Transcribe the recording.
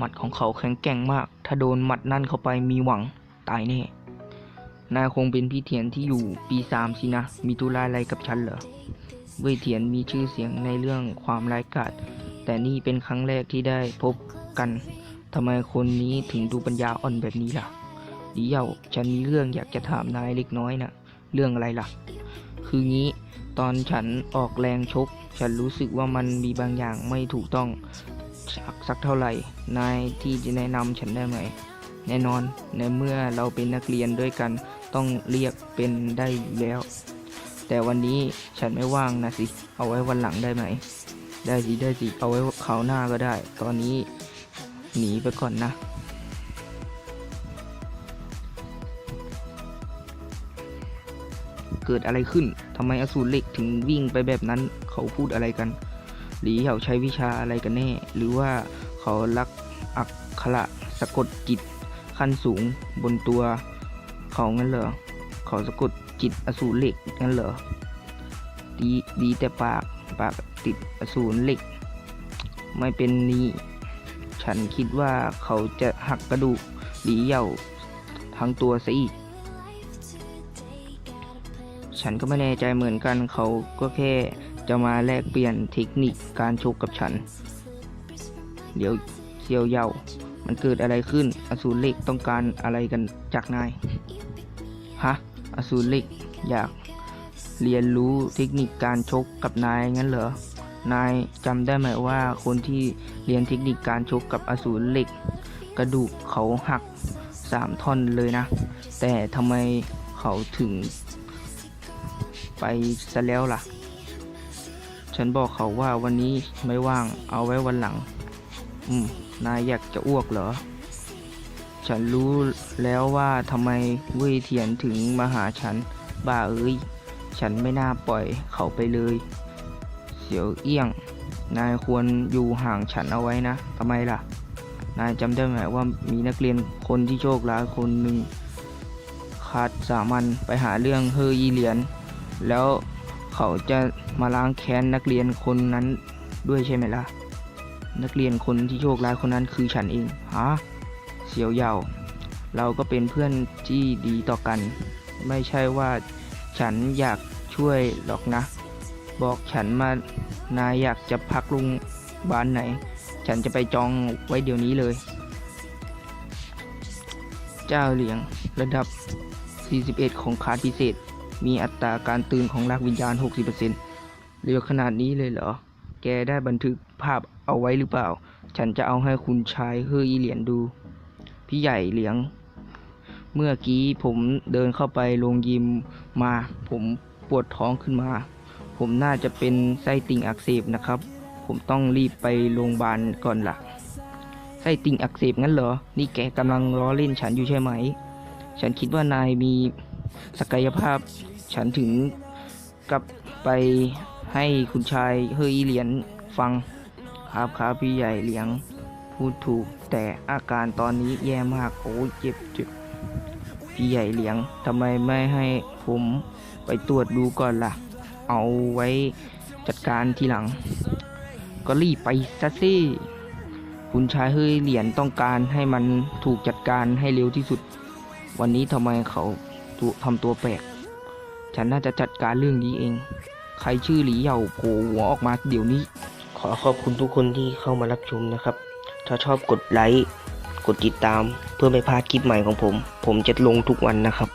หมัดของเขาแข็งแกร่งมาก ถ้าโดนหมัดนั่นเข้าไปมีหวังตายแน่ นายคงเป็นพี่เถียนที่อยู่ปีสามสินะ มีธุระอะไรกับฉันเหรอ เว่ยเถียนมีชื่อเสียงในเรื่องความร้ายกาจ แต่นี่เป็นครั้งแรกที่ได้พบกันทำไมคนนี้ถึงดูปัญญาอ่อนแบบนี้ล่ะดียวฉันมีเรื่องอยากจะถามนายเล็กน้อยนะเรื่องอะไรล่ะ คืองี้ ตอนฉันออกแรงชก ฉันรู้สึกว่ามันมีบางอย่างไม่ถูกต้อง สักสักเท่าไหร่ นายที่จะแนะนำฉันได้ไหม แน่นอนในเมื่อเราเป็นนักเรียนด้วยกันต้องเรียกเป็นได้อยู่แล้ว แต่วันนี้ฉันไม่ว่างนะสิ เอาไว้วันหลังได้ไหม ได้สิได้สิเอาไว้คราวหน้าก็ได้ ตอนนี้หนีไปก่อนนะเกิดอะไรขึ้น ทำไมอสูรเหล็กถึงวิ่งไปแบบนั้น เขาพูดอะไรกัน หลีเหาใช้วิชาอะไรกันแน่ หรือว่าเขาลักอักขระสะกดจิตขั้นสูงบนตัวเขางั้นเหรอเขาสะกดจิตอสูรเหล็กงั้นเหรอดีดีแต่ปากปากติดอสูรเหล็ก ไม่เป็นนี้ ฉันคิดว่าเขาจะหักกระดูกหลีเหย่าทั้งตัวซะอีก ฉันก็ไม่แน่ใจเหมือนกันเขาก็แค่ จะมาแลกเปลี่ยนเทคนิคการชกกับฉัน เดี๋ยวเซียวเย่ามันเกิดอะไรขึ้น อสูรเหล็กต้องการอะไรกันจากนาย ฮะ อสูรเหล็กอยากเรียนรู้เทคนิคการชกกับนายงั้นเหรอ นายจำได้ไหมว่าคนที่เรียนเทคนิคการชกกับอสูรเหล็ก กระดูกเขาหักสามท่อนเลยนะ แต่ทำไมเขาถึงไปซะแล้วล่ะ ฉันบอกเขาว่าวันนี้ไม่ว่างเอาไว้วันหลัง อืม นายอยากจะอ้วกเหรอ ฉันรู้แล้วว่าทำไมเว่ยเทียนถึงมาหาฉัน บ้าเอ้ย ฉันไม่น่าปล่อยเขาไปเลย เสียวเอี้ยง นายควรอยู่ห่างฉันเอาไว้นะทำไมล่ะ นายจำได้ไหมว่ามีนักเรียนคนที่โชคร้ายคนหนึ่งขาดสามัญไปหาเรื่องเฮออีเหรียญแล้ว เขาจะมาล้างแค้นนักเรียนคนนั้นด้วยใช่ไหมล่ะ นักเรียนคนที่โชคร้ายคนนั้นคือฉันเองฮะเสียวเหยาเราก็เป็นเพื่อนที่ดีต่อกัน ไม่ใช่ว่าฉันอยากช่วยหรอกนะ บอกฉันมานายอยากจะพักลุงบ้านไหน ฉันจะไปจองไว้เดี๋ยวนี้เลย เจ้าเหลียงระดับ 41 ของคาร์ดพิเศษ มีอัตราการตื่นของรากวิญญาณ 60%เร็วขนาดนี้เลยเหรอ แกได้บันทึกภาพเอาไว้หรือเปล่า ฉันจะเอาให้คุณชายเฮออีเหรียญดู พี่ใหญ่เหลียง เมื่อกี้ผมเดินเข้าไปโรงยิมมา ผมปวดท้องขึ้นมา ผมน่าจะเป็นไส้ติ่งอักเสบนะครับ ผมต้องรีบไปโรงพยาบาลก่อนละ่ะ ไส้ติ่งอักเสบงั้นเหรอ นี่แกกำลังล้อเล่นฉันอยู่ใช่ไหม ฉันคิดว่านายมี ศักยภาพฉันถึงกลับไปให้คุณชายเฮยเหรียญฟังครับครับพี่ใหญ่เหลียงพูดถูกแต่อาการตอนนี้แย่มากโอ้ยเจ็บเจ็บพี่ใหญ่เหลียงทำไมไม่ให้ผมไปตรวจดูก่อนล่ะ เอาไว้จัดการทีหลัง ก็รีบไปซะสิคุณชายเฮยเหรียญต้องการให้มันถูกจัดการให้เร็วที่สุด วันนี้ทำไมเขา ตัวทำตัวแปลก ฉันน่าจะจัดการเรื่องนี้เอง ใครชื่อหลีเหย่าโผล่หัวออกมาเดี๋ยวนี้ ขอขอบคุณทุกคนที่เข้ามารับชมนะครับ ถ้าชอบกดไลค์ กดติดตาม เพื่อไม่พลาดคลิปใหม่ของผม ผมจะลงทุกวันนะครับ